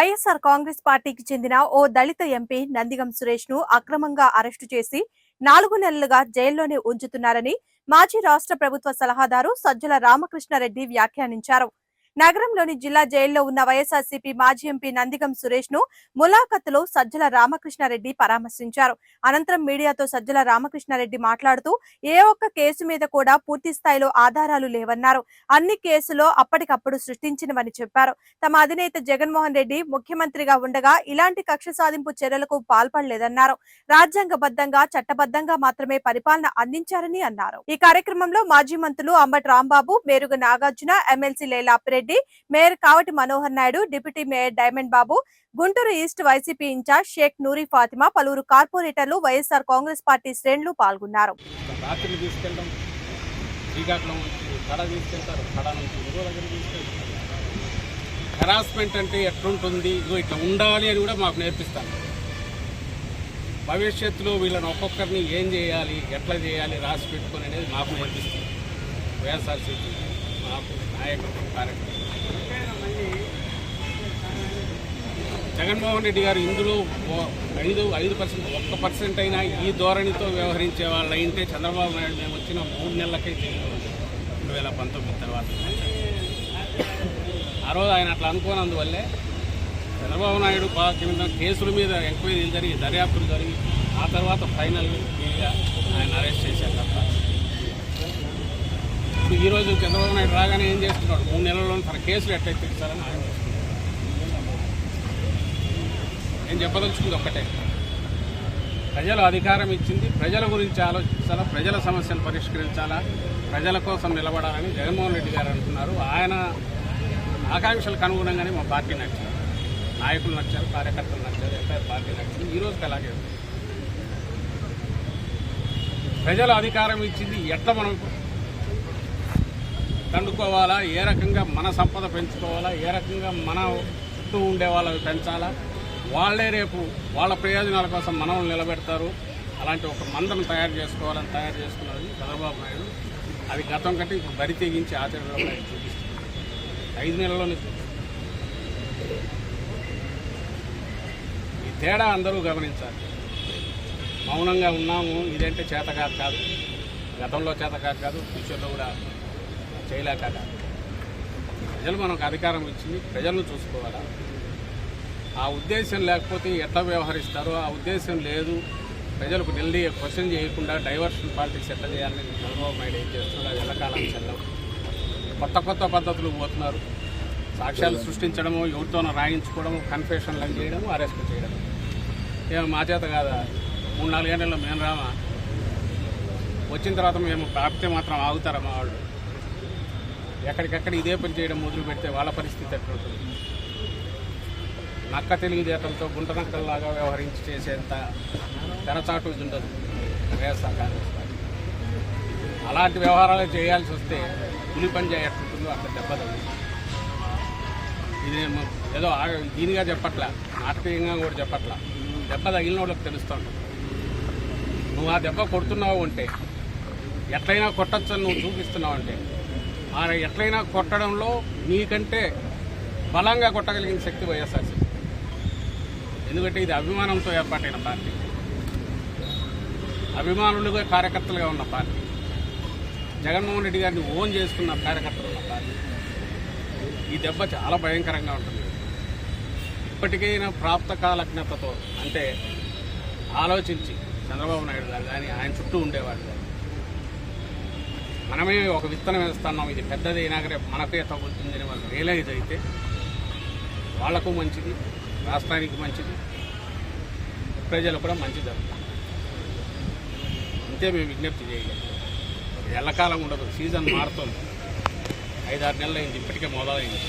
వైఎస్ఆర్ కాంగ్రెస్ పార్టీకి చెందిన ఓ దళిత ఎంపీ నందిగం సురేష్ను అక్రమంగా అరెస్టు చేసి నాలుగు నెలలుగా జైల్లోనే ఉంచుతున్నారని మాజీ రాష్ట్ర ప్రభుత్వ సలహాదారు సజ్జల రామకృష్ణారెడ్డి వ్యాఖ్యానించారు. నగరంలోని జిల్లా జైల్లో ఉన్న వైఎస్ఆర్సీపీ మాజీ ఎంపీ నందిగం సురేష్ను ములాఖత్తులో సజ్జల రామకృష్ణారెడ్డి పరామర్శించారు. అనంతరం మీడియాతో సజ్జల రామకృష్ణారెడ్డి మాట్లాడుతూ ఏ ఒక్క కేసు మీద కూడా పూర్తి స్థాయిలో ఆధారాలు లేవన్నారు. అన్ని కేసులో అప్పటికప్పుడు సృష్టించినవని చెప్పారు. తమ అధినేత జగన్మోహన్ రెడ్డి ముఖ్యమంత్రిగా ఉండగా ఇలాంటి కక్ష సాధింపు చర్యలకు పాల్పడలేదన్నారు. రాజ్యాంగబద్ధంగా చట్టబద్ధంగా మాత్రమే పరిపాలన అందించారని అన్నారు. ఈ కార్యక్రమంలో మాజీ మంత్రులు Ambati Rambabu Merugu Nagarjuna MLC Reddy mayor Kavati Manohar Naidu deputy mayor diamond Babu Guntur east YCP incharge Sheikh Noori Fatima పలువురు కార్పొరేటర్లు వైఎస్ఆర్ కాంగ్రెస్ పార్టీ శ్రేణులు పాల్గొన్నారు. హెరాస్మెంట్ అంటే ఎట్లుంటుంది? ఇదో ఇట్లా ఉండాలి అని కూడా మాకు నేర్పిస్తాను భవిష్యత్తులో వీళ్ళని ఒక్కొక్కరిని ఏం చేయాలి ఎట్లా చేయాలి రాసి పెట్టుకొని అనేది మాకు నేర్పిస్తుంది. వైఎస్ఆర్సీపీ. మాకు నాయకులు కార్యక్రమం. జగన్మోహన్ రెడ్డి గారు ఇందులో ఐదు ఐదు పర్సెంట్ ఒక్క పర్సెంట్ అయినా ఈ ధోరణితో వ్యవహరించే వాళ్ళు అయితే చంద్రబాబు నాయుడు మేము వచ్చిన మూడు నెలలకే జైల్లో రెండు వేల పంతొమ్మిది తర్వాత. ఆ రోజు ఆయన అట్లా అనుకోనందువల్లే చంద్రబాబు నాయుడు కింద కేసుల మీద ఎంక్వైరీలు జరిగి దర్యాప్తులు జరిగి ఆ తర్వాత ఫైనల్ ఆయన అరెస్ట్ చేశారు తప్ప. ఇప్పుడు ఈరోజు చంద్రబాబు నాయుడు రాగానే ఏం చేస్తున్నాడు? మూడు నెలల్లో తన కేసులు ఎట్లయితే తీర్చాలని ఆయన నేను చెప్పదలుచుకుంది ఒక్కటే. ప్రజలు అధికారం ఇచ్చింది ప్రజల గురించి ఆలోచించాలా ప్రజల సమస్యలు పరిష్కరించాలా ప్రజల కోసం నిలబడాలని జగన్మోహన్ రెడ్డి గారు అంటున్నారు. ఆయన ఆకాంక్షలకు అనుగుణంగానే మా పార్టీ నచ్చింది నాయకులు నచ్చారు కార్యకర్తలు నచ్చారు ఎంటైర్ పార్టీ నచ్చింది ఈ రోజుకి అలాగే ప్రజల ప్రజలు అధికారం ఇచ్చింది ఎట్లా మనం దండుకోవాలా ఏ రకంగా మన సంపద పెంచుకోవాలా? ఏ రకంగా మన చుట్టూ ఉండే వాళ్ళని పెంచాలా? వాళ్ళే రేపు వాళ్ళ ప్రయోజనాల కోసం మనల్ని నిలబెడతారు. అలాంటి ఒక మందను తయారు చేసుకోవాలని తయారు చేసుకున్నది చంద్రబాబు నాయుడు. అది గతం కంటే ఇప్పుడు బరి తెగించి ఆచరణలో ఆయన చూపిస్తుంది ఐదు నెలల్లోనే ఈ తేడా అందరూ గమనించాలి. మౌనంగా ఉన్నాము. ఇదంటే చేతకాదు కాదు గతంలో చేతకాదు కాదు. ఫ్యూచర్లో కూడా చేయలేక ప్రజలు మనకు అధికారం ఇచ్చింది ప్రజలను చూసుకోవాలా? ఆ ఉద్దేశం లేకపోతే ఎట్లా వ్యవహరిస్తారో ఆ ఉద్దేశం లేదు. ప్రజలకు ఢిల్లీ క్వశ్చన్ చేయకుండా డైవర్షన్ పాలిటిక్స్ ఎట్లా చేయాలని చంద్రబాబు నాయుడు ఏం చేస్తున్నారు అది ఎల్లకాలం చెల్లవు కొత్త కొత్త పద్ధతులు పోతున్నారు. సాక్ష్యాలు సృష్టించడము ఎవరితోనో రాయించుకోవడము కన్ఫెషన్లు చేయడము అరెస్ట్ చేయడం ఏమో మా చేత కాదా? మూడు నాలుగేళ్ళలో మేము రామా? వచ్చిన తర్వాత మేము ప్రాప్తి మాత్రం ఆగుతారా మా వాళ్ళు? ఎక్కడికెక్కడ ఇదే పని చేయడం మొదలు పెడితే వాళ్ళ పరిస్థితి ఎట్లుంటుంది నక్క తెలివితేటలతో గుంట నక్కల్లాగా వ్యవహరించి చేసేంత తెరచాటు ఇది ఉండదు. వైఎస్ఆర్ కాంగ్రెస్ పార్టీ అలాంటి వ్యవహారాలు చేయాల్సి వస్తే పులి పని చేయట్టుంటుందో అక్కడ దెబ్బతది ఇది ఏదో దీనిగా చెప్పట్లా నాటకీయంగా కూడా చెప్పట్లా. దెబ్బ తగిలిన వాళ్ళకి తెలుస్తాను నువ్వు ఆ దెబ్బ కొడుతున్నావు అంటే ఎట్లయినా కొట్టచ్చని నువ్వు చూపిస్తున్నావు అంటే ఎట్లయినా కొట్టడంలో నీకంటే బలంగా కొట్టగలిగిన శక్తి వైఎస్ఆర్సీ ఎందుకంటే ఇది అభిమానంతో ఏర్పాటైన పార్టీ. అభిమానులుగా కార్యకర్తలుగా ఉన్న పార్టీ. జగన్మోహన్ రెడ్డి గారిని ఓన్ చేసుకున్న కార్యకర్తలు ఉన్న పార్టీ. ఈ దెబ్బ చాలా భయంకరంగా ఉంటుంది. ఇప్పటికైనా ప్రాప్త కాలజ్ఞతతో అంటే ఆలోచించి చంద్రబాబు నాయుడు గారు కానీ ఆయన చుట్టూ ఉండేవాడు కానీ మనమే ఒక విత్తనం వేస్తున్నాం. ఇది పెద్దది అయినాక రేపు మనకే తగ్గుతుందని వాళ్ళు రియలైజ్ అయితే వాళ్ళకు మంచిది రాష్ట్రానికి మంచిది ప్రజలు కూడా మంచిది జరుగుతుంది. అంతే మేము విజ్ఞప్తి చేయగలం ఎల్లకాలం ఉండదు. సీజన్ మారుతుంది. ఐదారు నెలలు అయింది ఇప్పటికే మొదలైంది.